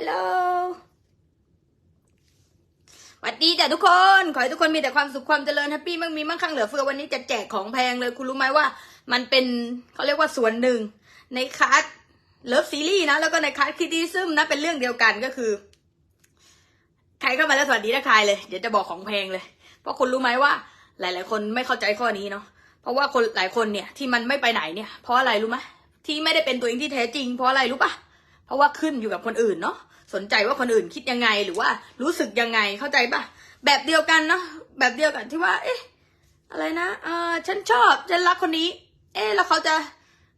ฮัลโหลสวัสดีจ้ะทุกคน ขอให้ทุกคนมีแต่ความสุขความเจริญแฮปปี้มั่งมีมั่งคั่งเหลือเฟือวันนี้จะแจกของแพงเลย คุณรู้ไหมว่า มันเป็นเขาเรียกว่าส่วนหนึ่ง ในคลาสเลิฟซีรีส์นะ แล้วก็ในคลาสคิดดีซึมนะ เป็นเรื่องเดียวกันก็คือ ใครเข้ามาแล้วสวัสดีนะใครเลย เดี๋ยวจะบอกของแพงเลย เพราะคุณรู้ไหมว่า หลาย ๆ คนไม่เข้าใจข้อนี้เนาะ เพราะว่าคนหลายคนเนี่ยที่มันไม่ไปไหนเนี่ย เพราะอะไรรู้ไหมที่ไม่ได้เป็นตัวเองที่แท้จริง เพราะอะไรรู้ปะเพราะว่าขึ้นอยู่กับคนอื่นเนาะ สนใจว่าคนอื่นคิดยังไงหรือว่ารู้สึกยังไงเข้าใจปะแบบเดียวกันเนาะแบบเดียวกันที่ว่า เอ๊ะ อะไรนะเออฉันชอบฉันรักคนนี้ เอ๊ะแล้วเขาจะ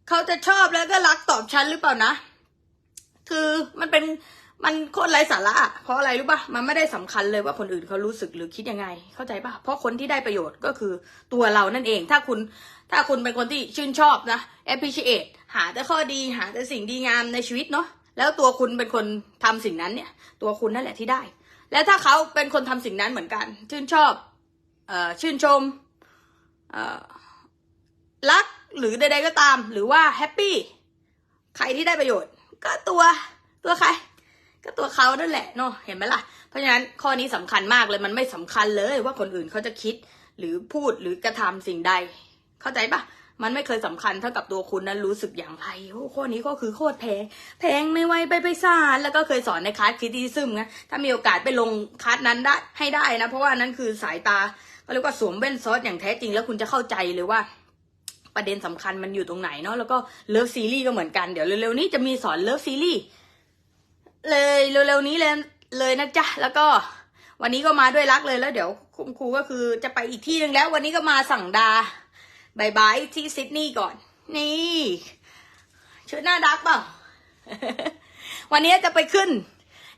เขาจะชอบแล้วก็รักตอบฉันหรือเปล่านะ คือมันเป็นมันโคตรไร้สาระ เพราะอะไรรู้ปะมันไม่ได้สำคัญเลยว่าคนอื่นเขารู้สึกหรือคิดยังไง เข้าใจปะเพราะคนที่ได้ประโยชน์ก็คือตัวเรานั่นเอง ถ้าคุณถ้าคุณเป็นคนที่ชื่นชอบนะ appreciate หาแต่ข้อดีหาแต่สิ่งดีงามในชีวิตเนาะ แล้วตัวคุณเป็นคนทำสิ่งนั้นเนี่ย ตัวคุณนั่นแหละที่ได้ แล้วถ้าเขาเป็นคนทำสิ่งนั้นเหมือนกัน ชื่นชอบเอ่อชื่นชมเอ่อรักหรือใดๆก็ตาม หรือว่าแฮปปี้ใครที่ได้ประโยชน์ ก็ตัวตัวใคร ก็ตัวเขานั่นแหละเนาะเห็นไหมล่ะ เพราะฉะนั้นข้อนี้สำคัญมากเลยมันไม่สำคัญเลยว่าคนอื่นเขาจะคิดหรือพูดหรือกระทำสิ่งใด เข้าใจปะ มันไม่เคยสำคัญเท่ากับตัวคุณนั้นรู้สึกอย่างไรโอ้ข้อนี้ก็คือโคตรแพงแพงไม่ไหวไปไปสารแล้วก็เคยสอนในคลาสคิดดีซึมนะถ้ามีโอกาสไปลงคลาสนั้นได้ให้ได้นะ เพราะว่านั้นคือสายตาก็เรียกว่าสวมแว่นซอสอย่างแท้จริงแล้วคุณจะเข้าใจเลยว่าประเด็นสำคัญมันอยู่ตรงไหนเนาะแล้วก็เลิฟซีรีส์ก็เหมือนกันเดี๋ยวเร็วๆนี้จะมีสอนเลิฟซีรีส์เลยเร็วๆนี้เลยเลยนะจ๊ะแล้วก็วันนี้ก็มาด้วยรักเลยแล้วเดี๋ยวคุณครูก็คือจะไปอีกที่หนึ่งแล้ว วันนี้ก็มาสั่งดา บายบายที่ซิดนีย์ก่อน นี่ชุดหน้าดักเปล่า วันนี้จะไปขึ้น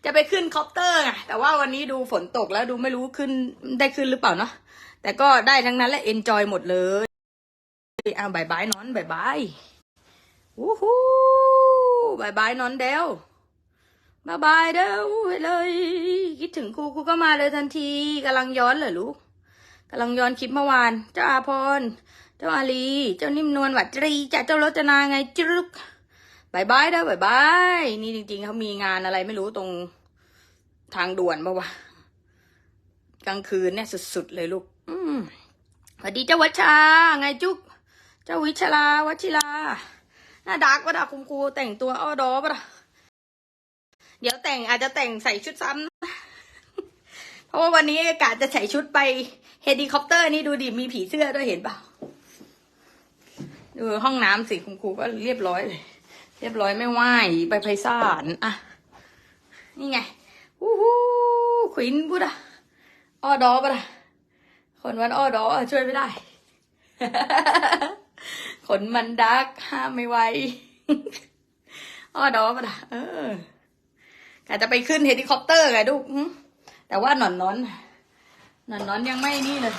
จะไปขึ้นคอปเตอร์ไงแต่ว่าวันนี้ดูฝนตกแล้วดูไม่รู้ขึ้นได้ขึ้นหรือเปล่าเนาะแต่ก็ได้ทั้งนั้นและเอนจอยหมดเลยเอาบายบายนอนบายบายวู้ฮู้บายบายนอนเดวบายบายเดวไปเลย คิดถึงครูครูก็มาเลยทันทีกำลังย้อนเหรอลูกกำลังย้อนคลิปเมื่อวานเจ้าอาพร จ้าอาลี เจ้านิ่มนวลหวัดตรีจ้าเจ้ารจนาไงจึกบายบายเด้บายบาย นี่จริง ๆเขามีงานอะไรไม่รู้ตรงทางด่วนปะวะกลางคืนเนี่ยสุดๆเลยลูก อืมสวัสดีเจ้าวัชชา ไงจุ๊กเจ้าวิชลาวัชิลาหน้าดักปะด่ะคุณครูแต่งตัวอ้อดอปะด่ะเดี๋ยวแต่งอาจจะแต่งใส่ชุดซ้ำนะเพราะว่าวันนี้อากาศจะใส่ชุดไปเฮลิคอปเตอร์นี่ดูดิมีผีเสื้อด้วยเห็นเปล่า ดูห้องน้ำสิคุณครูก็เรียบร้อยเลยเรียบร้อยไม่ไหวไปไพศาลอะ นี่ไงวู้ฮู้ขวินพูดอะอ้อดอปะด่ะคนวันอ้อดอช่วยไม่ได้ ขนมันดักห้ามไม่ไหวอ้อดอปะล่ะเออกะจะไปขึ้นเฮลิคอปเตอร์ไงลูกแต่ว่าหนอนนอนหนอนนอนยังไม่นี่เลย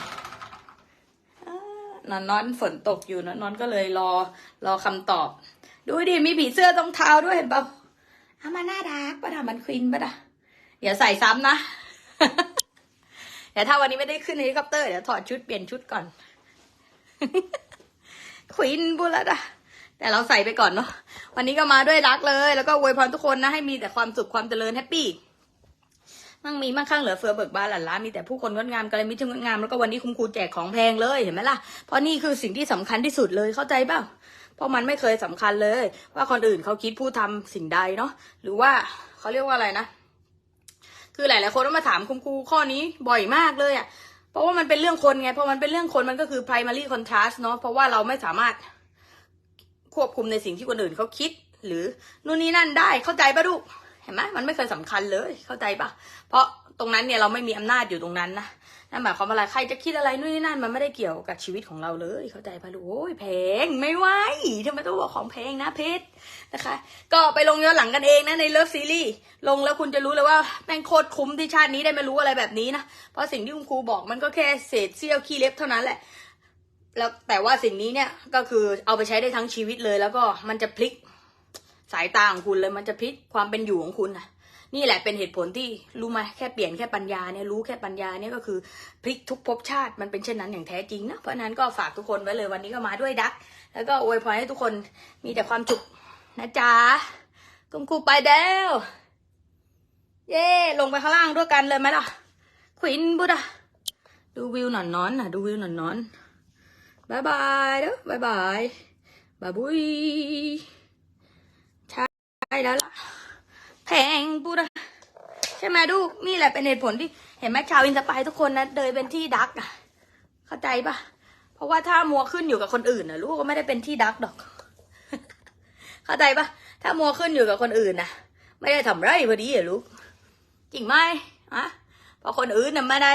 นอนนอนฝนตกอยู่นอนนอนก็เลยรอ รอคำตอบ ดูดิมีผีเสื้อตรงเท้าด้วยเห็นเปล่าเอามาหน้าดักปะด่ะมันควินปะดะเดี๋ยวใส่ซ้ำนะเดี๋ยวถ้าวันนี้ไม่ได้ขึ้นเฮลิคอปเตอร์เดี๋ยวถอดชุดเปลี่ยนชุดก่อนควินบุรดาแต่เราใส่ไปก่อนเนาะวันนี้ก็มาด้วยรักเลย แล้วก็อวยพรทุกคนนะให้มีแต่ความสุขความเจริญแฮปปี้ มั่งมีมั่งคั่งเหลือเฟือเบิกบานหลั่นล้ามีแต่ผู้คนงดงามกระมิตรงดงามแล้วก็วันนี้คุณครูแจกของแพงเลยเห็นไหมล่ะเพราะนี่คือสิ่งที่สำคัญที่สุดเลยเข้าใจเปล่าเพราะมันไม่เคยสำคัญเลย ว่าคนอื่นเขาคิดผู้ทำสิ่งใดเนาะหรือว่าเขาเรียกว่าอะไรนะ คือหลาย ๆ คนก็มาถามคุณครูข้อนี้บ่อยมากเลยอะ่ะเพราะว่ามันเป็นเรื่องคนไงเพราะมันเป็นเรื่องคนมันก็คือ primary contrast เนาะเพราะว่าเราไม่สามารถควบคุมในสิ่งที่คนอื่นเขาคิด หรือนู่นนี่นั่นได้เข้าใจปะลูก เห็นไหมมันไม่เคยสำคัญเลยเข้าใจปะเพราะตรงนั้นเนี่ยเราไม่มีอำนาจอยู่ตรงนั้นนะนั่นหมายความว่าอะไรใครจะคิดอะไรนู่นนี่นั่นมันไม่ได้เกี่ยวกับชีวิตของเราเลย เข้าใจปะลูกโอ้ยแพงไม่ไหวทำไมต้องบอกของแพงนะเพชรนะคะ ก็ไปลงย้อนหลังกันเองนะในเลิฟซีรีส์ลงแล้วคุณจะรู้เลยว่าแม่งโคตรคุ้มที่ชาตินี้ได้มารู้อะไรแบบนี้นะเพราะสิ่งที่คุณครูบอกมันก็แค่เศษเสี้ยวขี้เล็บเท่านั้นแหละแล้วแต่ว่าสิ่งนี้เนี่ยก็คือเอาไปใช้ได้ทั้งชีวิตเลย แล้วก็มันจะพลิกายตาของคุณเลยมันจะพลิกความเป็นอยู่ของคุณนะนี่แหละเป็นเหตุผลที่รู้ไหมแค่เปลี่ยนแค่ปัญญาเนี่ยรู้แค่ปัญญาเนี่ยก็คือพลิกทุกภพชาติมันเป็นเช่นนั้นอย่างแท้จริงนะเพราะนั้นก็ฝากทุกคนไว้เลยวันนี้ก็มาด้วยดัก แล้วก็อวยพรให้ทุกคนมีแต่ความสุขนะจ๊ะคุณครูไปแล้วเย่ลงไปข้างล่างด้วยกันเลยไหมล่ะควินบุดะดูวิวหนอนนอนนะดูวิวหนอนนอนบายบายเด้อบายบายบายบุย ใช่แล้วล่ะ แพงบุดะใช่ไหมดูกนี่แหละเป็นเหตุผลที่เห็นไหมชาวอินสปายทุกคนนะเดินเป็นที่ดักอะเข้าใจปะเพราะว่าถ้ามัวขึ้นอยู่กับคนอื่นนะลูกก็ไม่ได้เป็นที่ดักดอก เข้าใจปะถ้ามัวขึ้นอยู่กับคนอื่นนะไม่ได้ทำไรพอดีอะลูกจริงไหมอะเพราะคนอื่นน่ะไม่ได้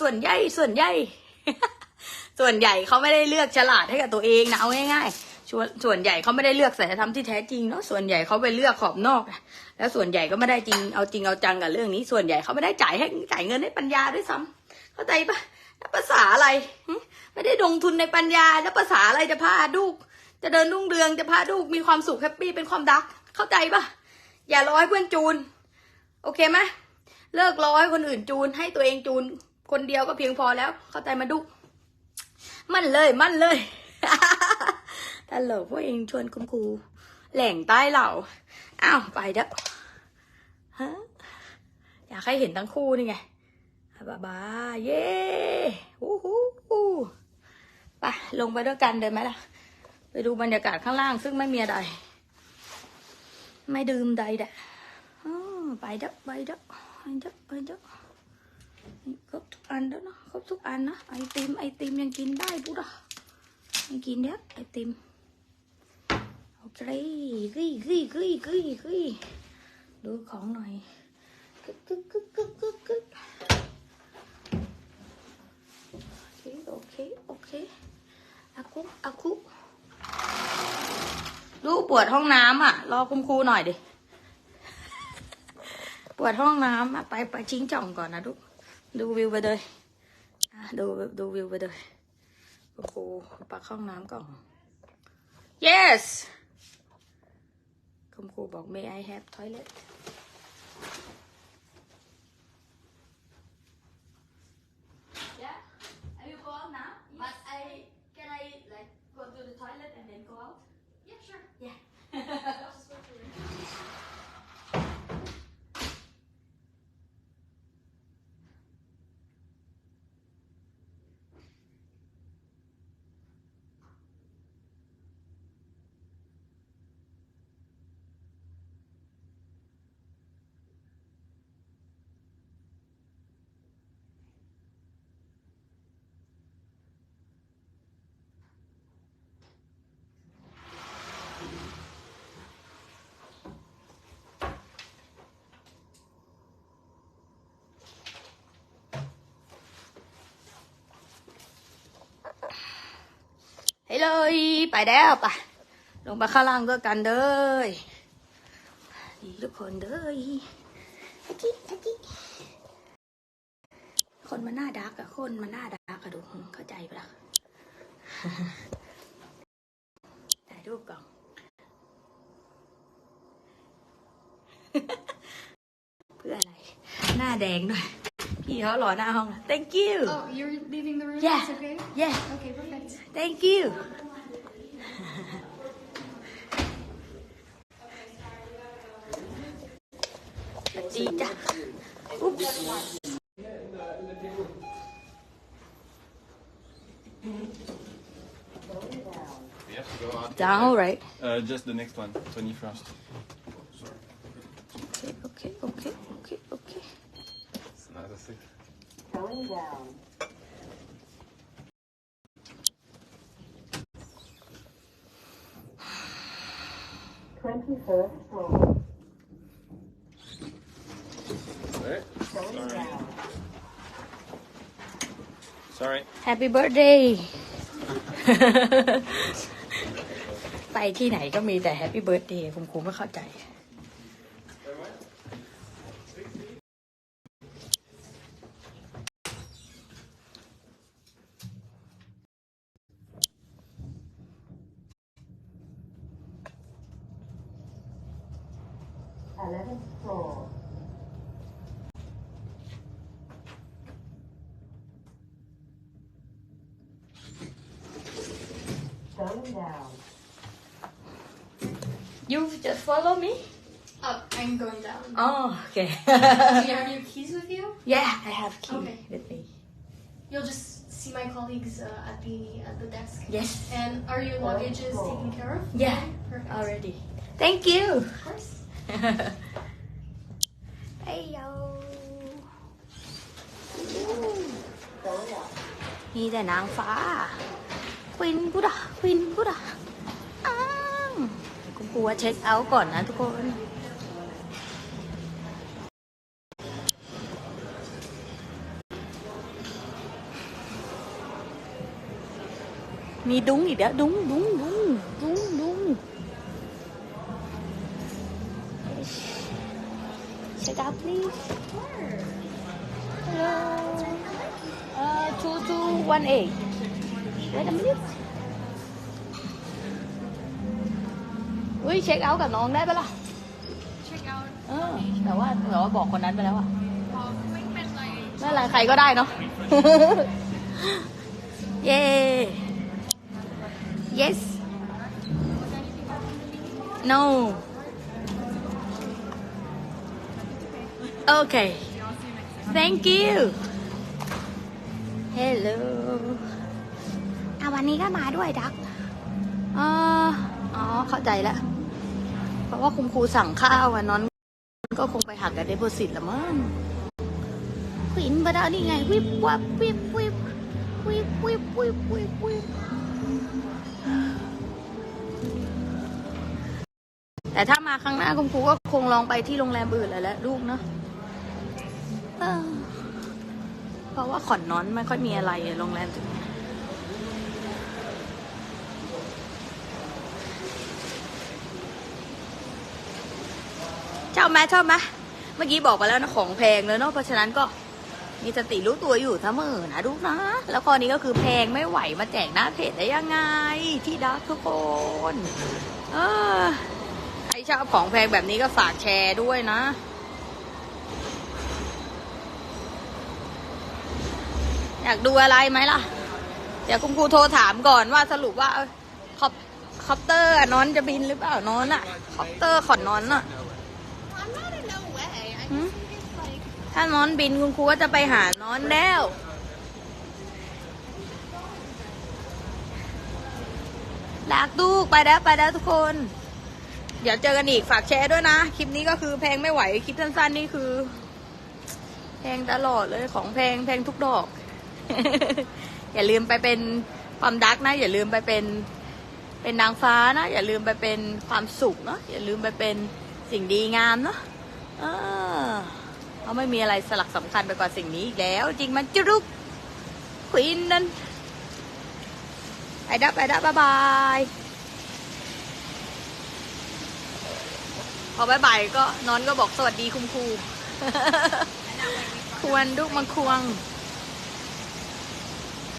ส่วนใหญ่ส่วนใหญ่ส่วนใหญ่เขาไม่ได้เลือกฉลาดให้กับตัวเองนะเอาง่าย ๆ ส่วนส่วนใหญ่เขาไม่ได้เลือกศีลธรรมที่แท้จริงเนาะส่วนใหญ่เขาไปเลือกขอบนอกนะแล้วส่วนใหญ่ก็ไม่ได้จริงเอาจริงเอาจังกับเรื่องนี้ ส่วนใหญ่เขาไม่ได้จ่ายให้จ่ายเงินให้ปัญญาด้วยซ้ำเข้าใจปะแล้วภาษาอะไรไม่ได้ลงทุนในปัญญาแล้วภาษาอะไรจะพาลูก จะเดินรุ่งเรืองจะพาลูกมีความสุขแฮปปี้เป็นความดัก เข้าใจปะอย่ารอให้เพื่อนจูน โอเคไหมเลิกรอให้คนอื่นจูน ให้ตัวเองจูน คนเดียวก็เพียงพอแล้ว เข้าใจมาดุ มั่นเลยมั่นเลย ตลกพวกเองชวนคุณครูแหล่งใต้เหล่าอ้าวไปเด้อฮะอยากให้เห็นทั้งคู่นี่ไงบายบายเย้ฮู้ฮู้ฮู้ไปลงไปด้วยกันเดินไหมล่ะ ไปดูบรรยากาศข้างล่าง ซึ่งไม่มีอะไรไม่ดื่มใดแดะอ๋อไปเด้อไปเด้อไปเด้อไปเด้อครบทุกอันแล้วเนาะครบทุกอันนะไอติมไอติมยังกินได้ปุ๊ดอะยังกินเด้อไอติม โอเคกึยกึยกึยกึยกึยดูของหน่อยกึกกึกกึกกึกกึกกึกโอเคโอเคโอเคอาคุอาคุลูกปวดห้องน้ำอะ รอคุณครูหน่อยดิ ปวดห้องน้ำอะไปไปชิงจ่องก่อนนะดูดูวิวไปเลยดูดูวิวไปเลยโอ้โหปักห้องน้ำก่อน yes คุณครูบอก may I have toilet เลยไปแล้วไปลงไปข้างล่างด้วยกันเด้อดีทุกคนเด้อากิอากิคนมันหน้าดักอะคนมันหน้าดักอะดูเข้าใจปะถ่ายรูปก่อนเพื่ออะไร หน้าแดงด้วย พี่เขารอหน้าห้องนะ thank you Oh, you're leaving the room? Yeah. It's okay? yeah Okay, perfect. thank you สวัสดีจ้ะอุ๊บ We have to go out. จ้า right Uh, just the next one, 21st. Going down. Twenty-first floor. Sorry. Going Sorry. down. Sorry. Happy birthday ไปที่ไหนก็มีแต่ Happy birthday ผมคงไม่เข้าใจ 11th floor. Going down. You just follow me? Up, oh, I'm going down. Oh, okay. Do you have your keys with you? Yeah, I have keys okay. with me. You'll just see my colleagues uh, at the at the desk. Yes. And are your luggage is taken care of? Yeah. Perfect. Already. Thank you. Of course. ไอ้ย Going up. มีแต่นางฟ้า ควินกูดาควินกูดาอ้าวกูกลัวเช็คเอาท์ก่อนนะทุกคนมีดุ้งอีกแล้วดุ้งดุ้งดุ้งดุ้ง hello uh two two one eight wait a minute อุ้ยเช็คเอาท์กับน้องได้ปะล่ะ Check out. เออ แต่ว่าแต่ว่าบอกคนนั้นไปแล้วอะ Um, my pen like ไม่เป็นไรใครก็ได้เนาะ เย้ yes no okay thank you hello อะวันนี้ก็มาด้วยดักเอออ๋อ เข้าใจแล้ว เพราะว่าคุณครูสั่งข้าวอะนอนก็คงไปหักกับเดโพสิตละมั้งขวินมาได้นี่ไง วิบวับวิบวิบวิบวิบวิบวิบวิบแต่ถ้ามาครั้งหน้าคุณครูก็คงลองไปที่โรงแรมอื่นเลยแหละลูกเนาะ เพราะว่าขอนนอนไม่ค่อยมีอะไรโรงแรมจุดนี้ชอบไหมชอบไหมเมื่อกี้บอกไปแล้วนะของแพงเลยเนาะเพราะฉะนั้นก็มีสติรู้ตัวอยู่เสมอนะลูกนะ แล้วข้อนี้ก็คือแพงไม่ไหวมาแจกหน้าเพจได้ยังไง ที่ดักทุกคนเออใครชอบของแพงแบบนี้ก็ฝากแชร์ด้วยนะ อยากดูอะไรไหมล่ะ เดี๋ยวคุณครูโทรถามก่อนว่าสรุปว่าเอ้ยคอปคอปเตอร์อะนอนจะบินหรือเปล่านอนอะคอปเตอร์ขอนนอนอะ I'm not in no way. I Hmm? just think it's like ถ้านอนบินคุณครูก็จะไปหานอนแล้ว ลากลูกไปแล้วไปแล้วทุกคน เดี๋ยวเจอกันอีกฝากแชร์ด้วยนะ คลิปนี้ก็คือแพงไม่ไหว คลิปสั้นๆนี่คือ แพงตลอดเลยของแพงแพงทุกดอก อย่าลืมไปเป็นความดักนะ อย่าลืมไปเป็นเป็นนางฟ้านะ อย่าลืมไปเป็นความสุขเนาะอย่าลืมไปเป็นสิ่งดีงามเนาะเออเพราไม่มีอะไรสลักสำคัญไปกว่าสิ่งนี้อีกแล้ว จริงมันจุรุกควินนั่นไปดับไปดับบายบายพอบายบายก็นอนก็บอกสวัสดีคุณครูควรดุกมาควง